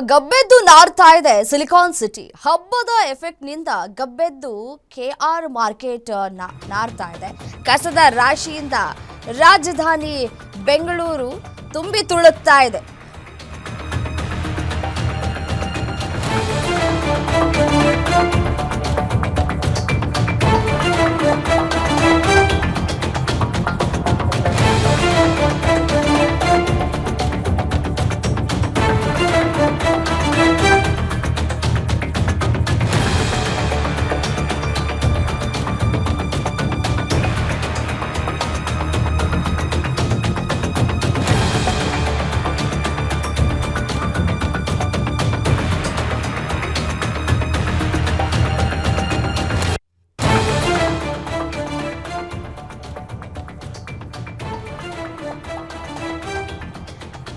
ಗಬ್ಬೆದ್ದು ನಾರ್ತಾ ಇದೆ silicon city. ಹಬ್ಬದ ಎಫೆಕ್ಟ್ನಿಂದ ಗಬ್ಬೆದ್ದು ಕೆ ಆರ್ ಮಾರ್ಕೆಟ್ ನಾರ್ತಾ ಇದೆ. ಕಸದ ರಾಶಿಯಿಂದ ರಾಜಧಾನಿ ಬೆಂಗಳೂರು ತುಂಬಿ ತುಳುಕ್ತಾ ಇದೆ.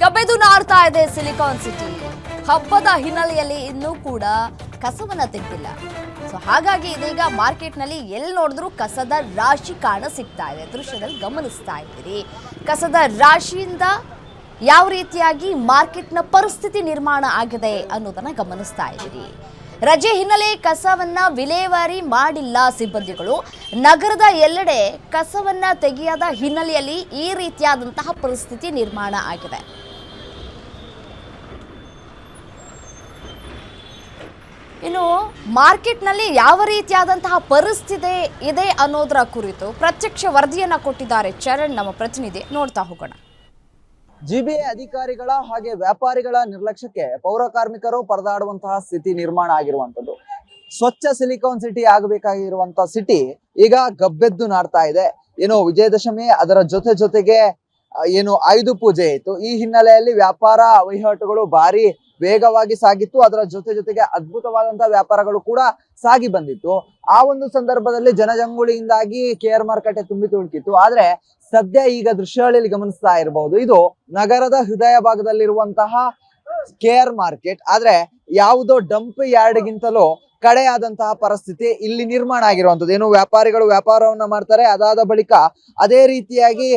ಗಬ್ಬೆದು ನಾರ್ತಾ ಇದೆ ಸಿಲಿಕಾನ್ ಸಿಟಿ. ಹಬ್ಬದ ಹಿನ್ನೆಲೆಯಲ್ಲಿ ಇನ್ನೂ ಕೂಡ ಕಸವನ್ನ ತೆಗೆದಿಲ್ಲ. ಸೊ ಹಾಗಾಗಿ ಇದೀಗ ಮಾರ್ಕೆಟ್ನಲ್ಲಿ ಎಲ್ಲಿ ನೋಡಿದ್ರು ಕಸದ ರಾಶಿ ಕಾಣ ಸಿಗ್ತಾ ಇದೆ. ದೃಶ್ಯದಲ್ಲಿ ಗಮನಿಸ್ತಾ ಇದ್ದೀರಿ. ಕಸದ ರಾಶಿಯಿಂದ ಯಾವ ರೀತಿಯಾಗಿ ಮಾರ್ಕೆಟ್ನ ಪರಿಸ್ಥಿತಿ ನಿರ್ಮಾಣ ಆಗಿದೆ ಅನ್ನೋದನ್ನ ಗಮನಿಸ್ತಾ ಇದ್ದೀರಿ. ರಜೆ ಹಿನ್ನೆಲೆ ಕಸವನ್ನ ವಿಲೇವಾರಿ ಮಾಡಿಲ್ಲ ಸಿಬ್ಬಂದಿಗಳು. ನಗರದ ಎಲ್ಲೆಡೆ ಕಸವನ್ನ ತೆಗೆಯದ ಹಿನ್ನೆಲೆಯಲ್ಲಿ ಈ ರೀತಿಯಾದಂತಹ ಪರಿಸ್ಥಿತಿ ನಿರ್ಮಾಣ ಆಗಿದೆ. ಇನ್ನು ಮಾರ್ಕೆಟ್ನಲ್ಲಿ ಯಾವ ರೀತಿಯಾದಂತಹ ಪರಿಸ್ಥಿತಿ ಇದೆ ಅನ್ನೋದರ ಕುರಿತು ಪ್ರತ್ಯಕ್ಷ ವರದಿಯನ್ನ ಕೊಟ್ಟಿದ್ದಾರೆ ಚರಣ್, ನಮ್ಮ ಪ್ರತಿನಿಧಿ. ನೋಡ್ತಾ ಹೋಗೋಣ. ಜಿಬಿಎ ಅಧಿಕಾರಿಗಳ ಹಾಗೆ ವ್ಯಾಪಾರಿಗಳ ನಿರ್ಲಕ್ಷ್ಯಕ್ಕೆ ಪೌರ ಕಾರ್ಮಿಕರು ಪರದಾಡುವಂತಹ ಸ್ಥಿತಿ ನಿರ್ಮಾಣ ಆಗಿರುವಂತದ್ದು ಸ್ವಚ್ಛ ಸಿಲಿಕಾನ್ ಸಿಟಿ ಆಗಬೇಕಾಗಿರುವಂತಹ ಸಿಟಿ ಈಗ ಗಬ್ಬೆದ್ದು ನಾಡ್ತಾ ಇದೆ. ಏನು ವಿಜಯದಶಮಿ, ಅದರ ಜೊತೆ ಜೊತೆಗೆ ಏನು ಆಯುಧ ಪೂಜೆ ಇತ್ತು. ಈ ಹಿನ್ನೆಲೆಯಲ್ಲಿ ವ್ಯಾಪಾರ ವಹಿವಾಟುಗಳು ಭಾರಿ ವೇಗವಾಗಿ ಸಾಗಿತ್ತು. ಅದರ ಜೊತೆ ಜೊತೆಗೆ ಅದ್ಭುತವಾದಂತಹ ವ್ಯಾಪಾರಗಳು ಕೂಡ ಸಾಗಿ ಬಂದಿತ್ತು. ಆ ಒಂದು ಸಂದರ್ಭದಲ್ಲಿ ಜನಜಂಗುಳಿಯಿಂದಾಗಿ ಕೆ ಆರ್ ಮಾರುಕಟ್ಟೆ ತುಂಬಿ ತುಳುಕಿತ್ತು ಆದ್ರೆ ಸದ್ಯ ಈಗ ದೃಶ್ಯಾವಳಿಯಲ್ಲಿ ಗಮನಿಸ್ತಾ ಇರಬಹುದು. ಇದು ನಗರದ ಹೃದಯ ಭಾಗದಲ್ಲಿರುವಂತಹ ಕೆ ಆರ್ ಮಾರ್ಕೆಟ್. ಆದ್ರೆ ಯಾವುದೋ ಡಂಪ್ ಯಾರ್ಡ್ ಗಿಂತಲೂ ಕಡೆಯಾದಂತಹ ಪರಿಸ್ಥಿತಿ ಇಲ್ಲಿ ನಿರ್ಮಾಣ ಆಗಿರುವಂತದ್ದು ಏನು ವ್ಯಾಪಾರಿಗಳು ವ್ಯಾಪಾರವನ್ನ ಮಾಡ್ತಾರೆ. ಅದಾದ ಬಳಿಕ ಅದೇ ರೀತಿಯಾಗಿ,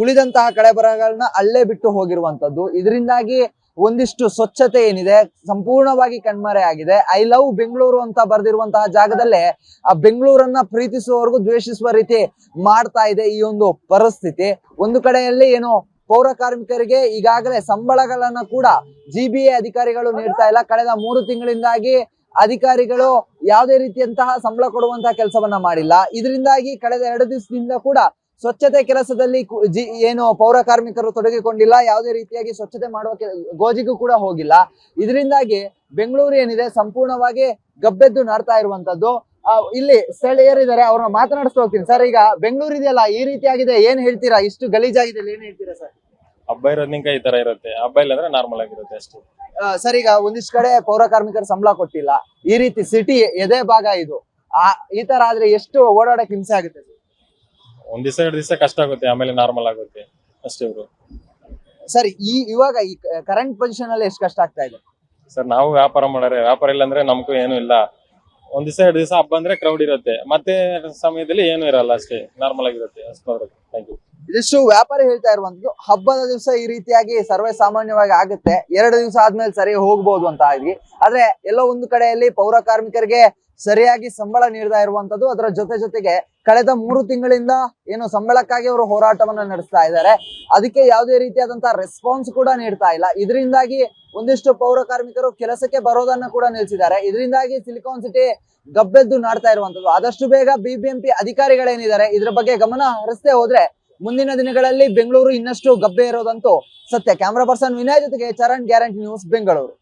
ಉಳಿದಂತಹ ಕಡೆ ಬರಗಳನ್ನ ಅಲ್ಲೇ ಬಿಟ್ಟು ಹೋಗಿರುವಂತದ್ದು ಇದರಿಂದಾಗಿ ಒಂದಿಷ್ಟು ಸ್ವಚ್ಛತೆ ಏನಿದೆ, ಸಂಪೂರ್ಣವಾಗಿ ಕಣ್ಮರೆ ಆಗಿದೆ. ಐ ಲವ್ ಬೆಂಗಳೂರು ಅಂತ ಬರೆದಿರುವಂತಹ ಜಾಗದಲ್ಲೇ ಆ ಬೆಂಗಳೂರನ್ನ ಪ್ರೀತಿಸುವವರೆಗೂ ದ್ವೇಷಿಸುವ ರೀತಿ ಮಾಡ್ತಾ ಇದೆ ಈ ಒಂದು ಪರಿಸ್ಥಿತಿ. ಒಂದು ಕಡೆಯಲ್ಲಿ ಏನು ಪೌರ ಕಾರ್ಮಿಕರಿಗೆ ಈಗಾಗಲೇ ಸಂಬಳಗಳನ್ನ ಕೂಡ ಜಿ ಅಧಿಕಾರಿಗಳು ನೀಡ್ತಾ ಇಲ್ಲ. ಕಳೆದ ಮೂರು ತಿಂಗಳಿಂದಾಗಿ ಅಧಿಕಾರಿಗಳು ಯಾವುದೇ ರೀತಿಯಂತಹ ಸಂಬಳ ಕೊಡುವಂತಹ ಕೆಲಸವನ್ನ ಮಾಡಿಲ್ಲ. ಇದರಿಂದಾಗಿ ಕಳೆದ ಎರಡು ದಿವಸದಿಂದ ಕೂಡ ಸ್ವಚ್ಛತೆ ಕೆಲಸದಲ್ಲಿ ಏನು ಪೌರ ಕಾರ್ಮಿಕರು ತೊಡಗಿಕೊಂಡಿಲ್ಲ ಯಾವುದೇ ರೀತಿಯಾಗಿ ಸ್ವಚ್ಛತೆ ಮಾಡುವ ಗೋಜಿಗೂ ಕೂಡ ಹೋಗಿಲ್ಲ. ಇದರಿಂದಾಗಿ ಬೆಂಗಳೂರು ಏನಿದೆ ಸಂಪೂರ್ಣವಾಗಿ ಗಬ್ಬೆದ್ದು ನಾಡ್ತಾ ಇರುವಂತದ್ದು. ಇಲ್ಲಿ ಸ್ಥಳೀಯರಿದ್ದಾರೆ ಅವ್ರನ್ನ ಮಾತನಾಡಿಸ್ತಾ ಹೋಗ್ತೀನಿ. ಸರ್ ಈಗ ಬೆಂಗಳೂರು ಇದೆಯಲ್ಲ ಈ ರೀತಿಯಾಗಿದೆ ಏನ್ ಹೇಳ್ತೀರಾ? ಇಷ್ಟು ಗಲೀಜಾಗಿದೆ ಇಲ್ಲಿ ಏನ್ ಹೇಳ್ತೀರಾ ಸರ್? ಹಬ್ಬ ಇರೋದ್ನಿಂಕ ಈ ತರ ಇರುತ್ತೆ. ಹಬ್ಬ ಇಲ್ಲಂದ್ರೆ ನಾರ್ಮಲ್ ಆಗಿರುತ್ತೆ ಅಷ್ಟೇ. ಸರ್ ಈಗ ಒಂದಿಷ್ಟು ಕಡೆ ಪೌರ ಕಾರ್ಮಿಕರು ಸಂಬಳ ಕೊಟ್ಟಿಲ್ಲ. ಈ ರೀತಿ ಸಿಟಿ ಎದೆ ಭಾಗ ಇದು. ಆ ಈ ತರ ಆದ್ರೆ ಎಷ್ಟು ಓಡಾಡಕ್ ಹಿಂಸೆ ಆಗುತ್ತೆ? ಒಂದ್ ದಿವಸ ಎರಡು ದಿವಸ ಕಷ್ಟ ಆಗುತ್ತೆ ಆಮೇಲೆ ನಾರ್ಮಲ್ ಆಗುತ್ತೆ. ಅಷ್ಟೇ ಬ್ರೋ ಸರ್ ಈ ಇವಾಗ ಈ ಕರೆಂಟ್ ಪೊಸಿಷನ್ ಅಲ್ಲಿ ಎಷ್ಟು ಕಷ್ಟ ಆಗ್ತಾ ಇದೆ? ಸರ್ ನಾವು ವ್ಯಾಪಾರ ಮಾಡೋರೆ ವ್ಯಾಪಾರ ಇಲ್ಲ ಅಂದ್ರೆ ನಮ್ಗೂ ಏನು ಇಲ್ಲ. ಒಂದ್ ದಿವಸ ಎರಡು ದಿವಸ ಹಬ್ಬ ಅಂದ್ರೆ ಕ್ರೌಡ್ ಇರುತ್ತೆ. ಮತ್ತೆ ಸಮಯದಲ್ಲಿ ಏನು ಇರಲ್ಲ ಅಷ್ಟೇ ನಾರ್ಮಲ್ ಆಗಿರುತ್ತೆ. ಅಷ್ಟು ಥ್ಯಾಂಕ್ ಯು ಇದಿಷ್ಟು ವ್ಯಾಪಾರಿ ಹೇಳ್ತಾ ಇರುವಂತದ್ದು ಹಬ್ಬದ ದಿವಸ ಈ ರೀತಿಯಾಗಿ ಸರ್ವೇ ಸಾಮಾನ್ಯವಾಗಿ ಆಗುತ್ತೆ. ಎರಡು ದಿವಸ ಆದ್ಮೇಲೆ ಸರಿ ಹೋಗ್ಬೋದು ಅಂತ ಆಗಿ. ಆದ್ರೆ ಎಲ್ಲೋ ಒಂದು ಕಡೆಯಲ್ಲಿ ಪೌರ ಕಾರ್ಮಿಕರಿಗೆ ಸರಿಯಾಗಿ ಸಂಬಳ ನೀಡ್ತಾ ಇರುವಂತದ್ದು ಅದರ ಜೊತೆ ಜೊತೆಗೆ ಕಳೆದ ಮೂರು ತಿಂಗಳಿಂದ ಏನು ಸಂಬಳಕ್ಕಾಗಿ ಅವರು ಹೋರಾಟವನ್ನ ನಡೆಸ್ತಾ ಇದ್ದಾರೆ. ಅದಕ್ಕೆ ಯಾವುದೇ ರೀತಿಯಾದಂತಹ ರೆಸ್ಪಾನ್ಸ್ ಕೂಡ ನೀಡ್ತಾ ಇಲ್ಲ. ಇದರಿಂದಾಗಿ ಒಂದಿಷ್ಟು ಪೌರ ಕಾರ್ಮಿಕರು ಕೆಲಸಕ್ಕೆ ಬರೋದನ್ನ ಕೂಡ ನಿಲ್ಲಿಸಿದ್ದಾರೆ ಇದರಿಂದಾಗಿ ಸಿಲಿಕಾನ್ ಸಿಟಿ ಗಬ್ಬೆದ್ದು ನಾಡ್ತಾ ಇರುವಂತದ್ದು ಆದಷ್ಟು ಬೇಗ ಬಿಬಿಎಂಪಿ ಅಧಿಕಾರಿಗಳೇನಿದ್ದಾರೆ, ಇದ್ರ ಬಗ್ಗೆ ಗಮನ ಹರಿಸದೆ ಹೋದ್ರೆ ಮುಂದಿನ ದಿನಗಳಲ್ಲಿ ಬೆಂಗಳೂರು ಇನ್ನಷ್ಟು ಗಬ್ಬೆ ಇರೋದಂತೂ ಸತ್ಯ. ಕ್ಯಾಮ್ರಾ ಪರ್ಸನ್ ವಿನಯ್ ಜೊತೆಗೆ ಚರಣ್ ಗ್ಯಾರಂಟಿ ನ್ಯೂಸ್ ಬೆಂಗಳೂರು